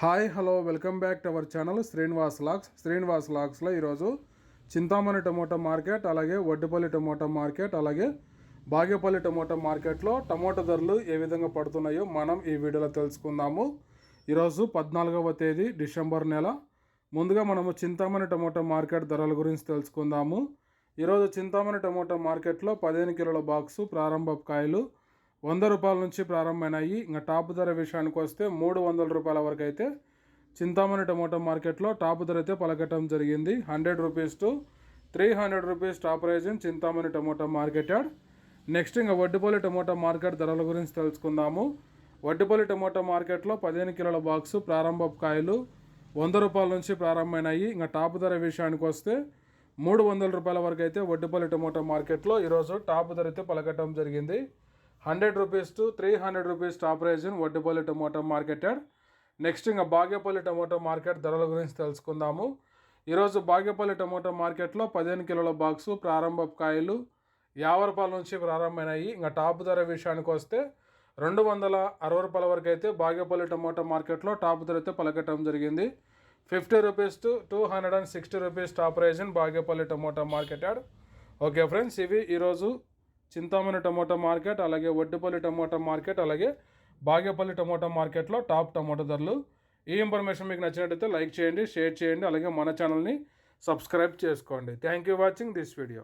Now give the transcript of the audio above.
Hi hello welcome back to our channel Srinivas Lax. Srinivas లాక్స్లో ఈరోజు Chintamani tomato market అలాగే Vaddipalli tomato market అలాగే Bagepalli tomato మార్కెట్లో tomato ధరలు ఏ విధంగా పడుతున్నాయో మనం ఈ వీడియోలో తెలుసుకుందాము. ఈరోజు పద్నాలుగవ తేదీ డిసెంబర్ నెల. ముందుగా మనము చింతామణి టమోటా మార్కెట్ ధరల గురించి తెలుసుకుందాము. ఈరోజు చింతామణి టమోటా మార్కెట్లో పదిహేను కిలోల బాక్సు ప్రారంభ కాయలు వంద రూపాయల నుంచి ప్రారంభమైనాయి. ఇంకా టాప్ ధర విషయానికి వస్తే మూడు వందల రూపాయల వరకు అయితే చింతామణి టమోటా మార్కెట్లో టాప్ ధర అయితే పలకటం జరిగింది. Hundred rupees to three hundred rupees top price in Chintamani tomato market yard next ఇంకా వడ్డిపల్లి టమోటా మార్కెట్ ధరల గురించి తెలుసుకుందాము. వడ్డిపల్లి టమోటా మార్కెట్లో పదిహేను కిలోల బాక్సు ప్రారంభ కాయలు వంద రూపాయల నుంచి ప్రారంభమైనాయి. ఇంకా టాప్ ధర విషయానికి వస్తే మూడు వందల రూపాయల వరకు అయితే వడ్డిపల్లి టమోటా మార్కెట్లో ఈరోజు టాప్ ధర అయితే పలకటం జరిగింది. Hundred rupees to three hundred rupees top price in Vaddapalli tomato market yard next ఇంకా బాగేపల్లి టమోటా మార్కెట్ ధరల గురించి తెలుసుకుందాము. ఈరోజు బాగేపల్లి టమోటా మార్కెట్లో పదిహేను కిలోల బాక్సు ప్రారంభ కాయలు యాభై రూపాయల నుంచి ప్రారంభమైనాయి. ఇంకా టాప్ ధర విషయానికి వస్తే రెండు వందల అరవై రూపాయల వరకు అయితే బాగేపల్లి టమోటా మార్కెట్లో టాప్ ధర అయితే పలకటం జరిగింది. Fifty rupees to two hundred and sixty rupees top price in Bagepalli tomato market yard. Okay friends ఇవి ఈరోజు చింతామణి టమోటా మార్కెట్ అలాగే వడ్డిపల్లి టమోటా మార్కెట్ అలాగే బాగేపల్లి టమోటా మార్కెట్లో టాప్ టమోటా ధరలు. ఈ ఇన్ఫర్మేషన్ మీకు నచ్చినట్టయితే లైక్ చేయండి షేర్ చేయండి అలాగే మన ఛానల్ని సబ్స్క్రైబ్ చేసుకోండి. Thank you watching this video.